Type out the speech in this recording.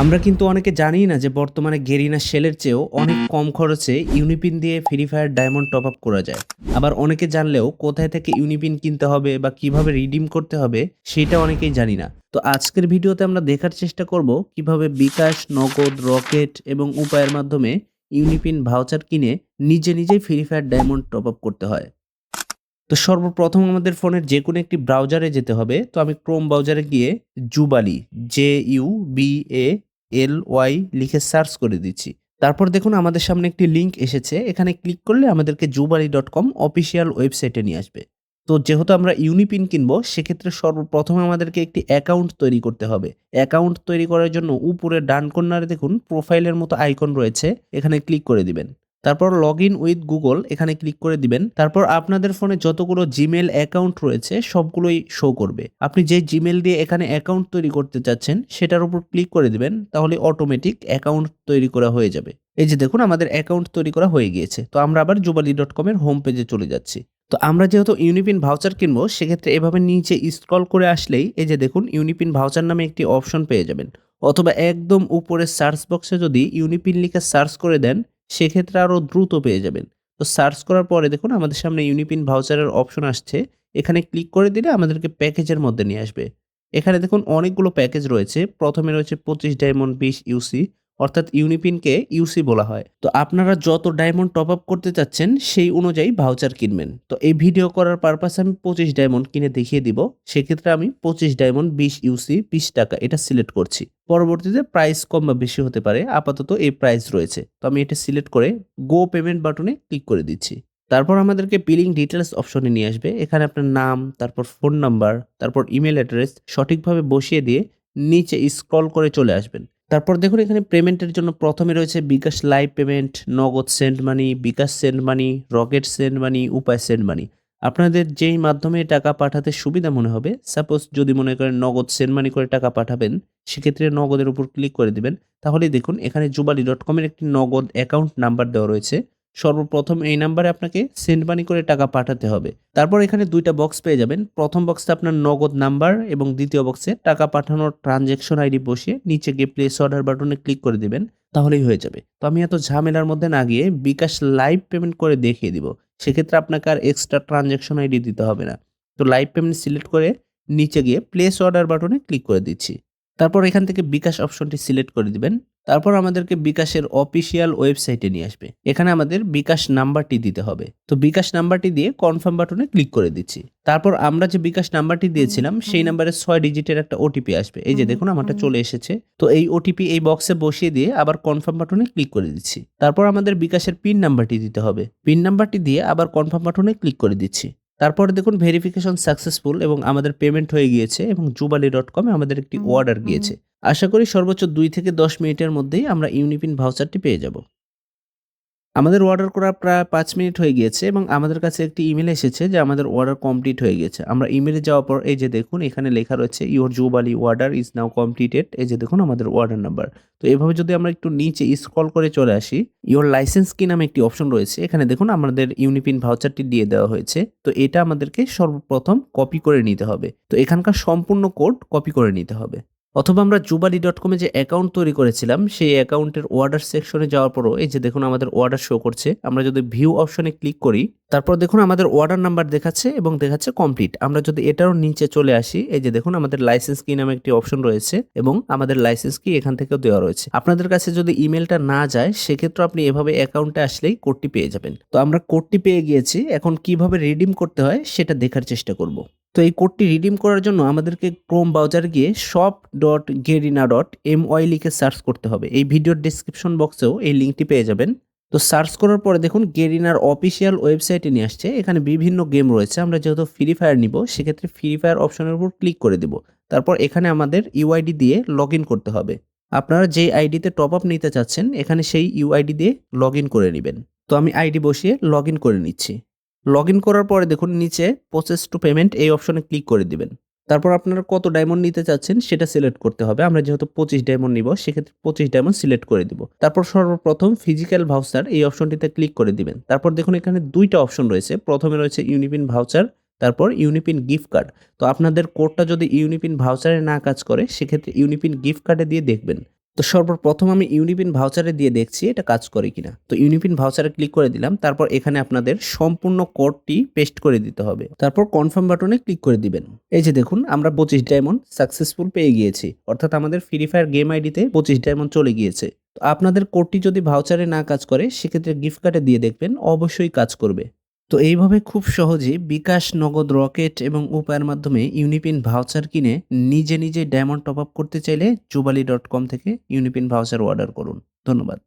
আমরা কিন্তু অনেকে জানি না যে বর্তমানে গেরিনা শেলের চেয়েও অনেক কম খরচে ইউনিপিন দিয়ে Free Fire diamond top up করা যায়। আবার অনেকে জানলেও কোথায় থেকে ইউনিপিন কিনতে হবে বা কীভাবে রিডিম করতে হবে সেটা অনেকেই জানি না। তো আজকের ভিডিওতে আমরা দেখার চেষ্টা করব কীভাবে বিকাশ, নগদ, রকেট এবং উপায়ের মাধ্যমে ইউনিপিন ভাউচার কিনে নিজে নিজেই Free Fire diamond top up করতে হয়। তো সর্বপ্রথম আমাদের ফোনের যে কোনো একটি ব্রাউজারে যেতে হবে। তো আমি ক্রোম ব্রাউজারে গিয়ে জুবালি J U B A L Y লিখে সার্চ করে দিচ্ছি। তারপর দেখুন আমাদের সামনে একটি লিংক এসেছে। এখানে ক্লিক করলে আমাদেরকে জুবালি ডট কম অফিসিয়াল ওয়েবসাইটে নিয়ে আসবে। তো যেহেতু আমরা ইউনিপিন কিনবো, সেক্ষেত্রে সর্বপ্রথম আমাদেরকে একটি অ্যাকাউন্ট তৈরি করতে হবে। অ্যাকাউন্ট তৈরি করার জন্য উপরে ডান কর্নারে দেখুন প্রোফাইলের মতো আইকন রয়েছে। এখানে ক্লিক করে দিবেন। তারপর লগ ইন উইথ গুগল এখানে ক্লিক করে দিবেন। তারপর আপনাদের ফোনে যতগুলো জিমেল অ্যাকাউন্ট রয়েছে, সবগুলোই শো করবে। আপনি যে জিমেল দিয়ে এখানে অ্যাকাউন্ট তৈরি করতে চাচ্ছেন, সেটার উপর ক্লিক করে দিবেন, তাহলে অটোমেটিক অ্যাকাউন্ট তৈরি করা হয়ে যাবে। এই যে দেখুন, আমাদের অ্যাকাউন্ট তৈরি করা হয়ে গিয়েছে। তো আমরা আবার জুবালি ডট কমের হোম পেজে চলে যাচ্ছি। তো আমরা যেহেতু ইউনিপিন ভাউচার কিনবো, সেক্ষেত্রে এভাবে নিচে স্ক্রল করে আসলেই এই যে দেখুন ইউনিপিন ভাউচার নামে একটি অপশন পেয়ে যাবেন। অথবা একদম উপরে সার্চ বক্সে যদি ইউনিপিন লিখে সার্চ করে দেন সেক্ষেত্রে আরও দ্রুত পেয়ে যাবেন। তো সার্চ করার পরে দেখুন, আমাদের সামনে ইউনিপিন ভাউচারের অপশন আসছে। এখানে ক্লিক করে দিলে আমাদেরকে প্যাকেজের মধ্যে নিয়ে আসবে। এখানে দেখুন, অনেকগুলো প্যাকেজ রয়েছে। প্রথমে রয়েছে পঁচিশ ডায়মন্ড বিশ ইউসি অর্থাৎ ইউনিপিনকে ইউসি বলা হয়। তো আপনারা যত ডায়মন্ড টপ আপ করতে চাচ্ছেন, সেই অনুযায়ী ভাউচার কিনবেন। তো এই ভিডিও করার পারপাসে আমি পঁচিশ ডায়মন্ড কিনে দেখিয়ে দিব। সেক্ষেত্রে আমি পঁচিশ ডায়মন্ড, বিশ ইউসি, বিশ টাকা এটা সিলেক্ট করছি। পরবর্তীতে প্রাইস কম বা বেশি হতে পারে, আপাতত এই প্রাইস রয়েছে। তো আমি এটা সিলেক্ট করে গো পেমেন্ট বাটনে ক্লিক করে দিচ্ছি। তারপর আমাদেরকে বিলিং ডিটেলস অপশনে নিয়ে আসবে। এখানে আপনার নাম, তারপর ফোন নাম্বার, তারপর ইমেল অ্যাড্রেস সঠিকভাবে বসিয়ে দিয়ে নিচে স্ক্রল করে চলে আসবেন। তারপর দেখুন এখানে পেমেন্টের জন্য প্রথমে রয়েছে bKash live payment, Nagad send money, bKash send money, Rocket send money, Upay send money. আপনাদের যেই মাধ্যমে টাকা পাঠাতে সুবিধা মনে হবে সাপোজ যদি মনে করেন নগদ সেন্ড মানি করে টাকা পাঠাবেন, সেক্ষেত্রে নগদের উপর ক্লিক করে দিবেন। তাহলে দেখুন এখানে জুবালি ডট কমের একটি নগদ অ্যাকাউন্ট নাম্বার দেওয়া রয়েছে। সর্বপ্রথম এই নাম্বারে আপনাকে সেন্ড মানি করে টাকা পাঠাতে হবে। তারপর এখানে দুইটা বক্স পেয়ে যাবেন। প্রথম বক্সে আপনার নগদ নাম্বার এবং দ্বিতীয় বক্সে টাকা পাঠানোর ট্রানজ্যাকশন আইডি বসিয়ে নিচে গিয়ে প্লেস অর্ডার বাটনে ক্লিক করে দিবেন, তাহলেই হয়ে যাবে। তো আমি এত ঝামেলার মধ্যে না গিয়ে বিকাশ লাইভ পেমেন্ট করে দেখিয়ে দিব। সেক্ষেত্রে আপনাকে আর এক্সট্রা ট্রানজ্যাকশন আইডি দিতে হবে না। তো লাইভ পেমেন্ট সিলেক্ট করে নিচে গিয়ে প্লেস অর্ডার বাটনে ক্লিক করে দিচ্ছি। তারপর এখান থেকে বিকাশ অপশনটি সিলেক্ট করে দিবেন। তারপর আমাদেরকে বিকাশের অফিসিয়াল ওয়েবসাইটে নিয়ে আসবে। এখানে আমাদের বিকাশ নাম্বারটি দিতে হবে। তো বিকাশ নাম্বারটি দিয়ে কনফার্ম বাটনে ক্লিক করে দিচ্ছি। তারপর আমরা যে বিকাশ নাম্বারটি দিয়েছিলাম সেই নাম্বারে ছয় ডিজিটের একটা ওটিপি আসবে। এই যে দেখুন আমারটা চলে এসেছে। তো এই ওটিপি এই বক্সে বসিয়ে দিয়ে আবার কনফার্ম বাটনে ক্লিক করে দিচ্ছি। তারপর আমাদের বিকাশের পিন নাম্বারটি দিতে হবে। পিন নাম্বারটি দিয়ে আবার কনফার্ম বাটনে ক্লিক করে দিচ্ছি। তারপর দেখুন ভেরিফিকেশন সাকসেসফুল এবং আমাদের পেমেন্ট হয়ে গিয়েছে এবং জুবালি ডট কমে আমাদের একটি অর্ডার গিয়েছে। আশা করি সর্বোচ্চ দুই থেকে দশ মিনিটের মধ্যেই আমরা ইউনিপিন ভাউচারটি পেয়ে যাব। আমাদের অর্ডার করা প্রায় পাঁচ মিনিট হয়ে গিয়েছে এবং আমাদের কাছে একটি ইমেল এসেছে যে আমাদের অর্ডার কমপ্লিট হয়ে গেছে আমরা ইমেলে যাওয়ার পর এই যে দেখুন, এখানে লেখা রয়েছে your জুবালি order is now completed এই যে দেখুন, আমাদের অর্ডার নাম্বার তো এভাবে যদি আমরা একটু নিচে স্ক্রল করে চলে আসি ইওর লাইসেন্স কি নামে একটি অপশন রয়েছে। এখানে দেখুন, আমাদের ইউনিপিন ভাউচারটি দিয়ে দেওয়া হয়েছে। তো এটা আমাদেরকে সর্বপ্রথম কপি করে নিতে হবে। তো এখানকার সম্পূর্ণ কোড কপি করে নিতে হবে। অথবা আমরা জুবালি ডট কমে যে অ্যাকাউন্ট তৈরি করেছিলাম, সেই অ্যাকাউন্টের অর্ডার সেকশনে যাওয়ার পরও, এই যে দেখুন আমাদের অর্ডার শো করছে, আমরা যদি ভিউ অপশনে ক্লিক করি, তারপর দেখুন আমাদের অর্ডার নাম্বার দেখাচ্ছে এবং দেখাচ্ছে কমপ্লিট আমরা যদি এটারও নিচে চলে আসি, এই যে দেখুন আমাদের লাইসেন্স কি নামে একটি অপশন রয়েছে এবং আমাদের লাইসেন্স কি এখান থেকেও দেওয়া রয়েছে। আপনাদের কাছে যদি ইমেলটা না যায় সেক্ষেত্রে আপনি এভাবে অ্যাকাউন্টে আসলেই কোডটি পেয়ে যাবেন। তো আমরা কোডটি পেয়ে গিয়েছি, এখন কীভাবে রিডিম করতে হয়, সেটা দেখার চেষ্টা করব। তো এই কোডটি রিডিম করার জন্য আমাদেরকে ক্রোম ব্রাউজার গিয়ে shop dot Garena dot M Y লিখে সার্চ করতে হবে। এই ভিডিওর ডিসক্রিপশন বক্সেও এই লিঙ্কটি পেয়ে যাবেন। তো সার্চ করার পরে দেখুন গেরিনার অফিসিয়াল ওয়েবসাইটে নিয়ে আসছে। এখানে বিভিন্ন গেম রয়েছে। আমরা যেহেতু ফ্রি ফায়ার নিব, সেক্ষেত্রে ফ্রি ফায়ার অপশনের উপর ক্লিক করে দেব। তারপর এখানে আমাদের ইউআইডি দিয়ে লগ করতে হবে। আপনারা যেই আইডিতে টপ আপ নিতে চাচ্ছেন, এখানে সেই ইউআইডি দিয়ে লগ করে নেবেন। তো আমি আইডি বসিয়ে লগ করে নিচ্ছি। লগ ইন করার পরে দেখুন নিচে প্রসেস টু পেমেন্ট এই অপশনে ক্লিক করে দিবেন। তারপর আপনারা কত ডায়মন্ড নিতে চাচ্ছেন সেটা সিলেক্ট করতে হবে। আমরা যেহেতু পঁচিশ ডায়মন্ড নিব, সেক্ষেত্রে পঁচিশ ডায়মন্ড সিলেক্ট করে দিব। তারপর সর্বপ্রথম ফিজিক্যাল ভাউচার এই অপশনটিতে ক্লিক করে দিবেন। তারপর দেখুন এখানে দুইটা অপশন রয়েছে। প্রথমে রয়েছে ইউনিপিন ভাউচার তারপর ইউনিপিন গিফট কার্ড তো আপনাদের কোডটা যদি ইউনিপিন ভাউচারে না কাজ করে, সেক্ষেত্রে ইউনিপিন গিফট কার্ডে দিয়ে দেখবেন। তো সর্বপ্রথম আমি ইউনিপিন ভাউচারে দিয়ে দেখছি এটা কাজ করে কিনা। তো ইউনিপিন ভাউচারে ক্লিক করে দিলাম, তারপর এখানে আপনাদের সম্পূর্ণ কোডটি পেস্ট করে দিতে হবে। তারপর কনফার্ম বাটনে ক্লিক করে দিবেন। এই যে দেখুন, আমরা পঁচিশ ডায়মন্ড সাকসেসফুল পেয়ে গিয়েছি। অর্থাৎ আমাদের ফ্রি ফায়ার গেম আইডিতে পঁচিশ ডায়মন্ড চলে গিয়েছে। তো আপনাদের কোডটি যদি ভাউচারে না কাজ করে, সেক্ষেত্রে গিফট কার্ডে দিয়ে দেখবেন, অবশ্যই কাজ করবে। তো এইভাবে খুব সহজে বিকাশ নগদ রকেট এবং উপায়ের মাধ্যমে ইউনিপিন ভাউচার কিনে নিজে নিজে ডায়মন্ড টপ আপ করতে চাইলে জুবালি ডট কম থেকে ইউনিপিন ভাউচার অর্ডার করুন। ধন্যবাদ।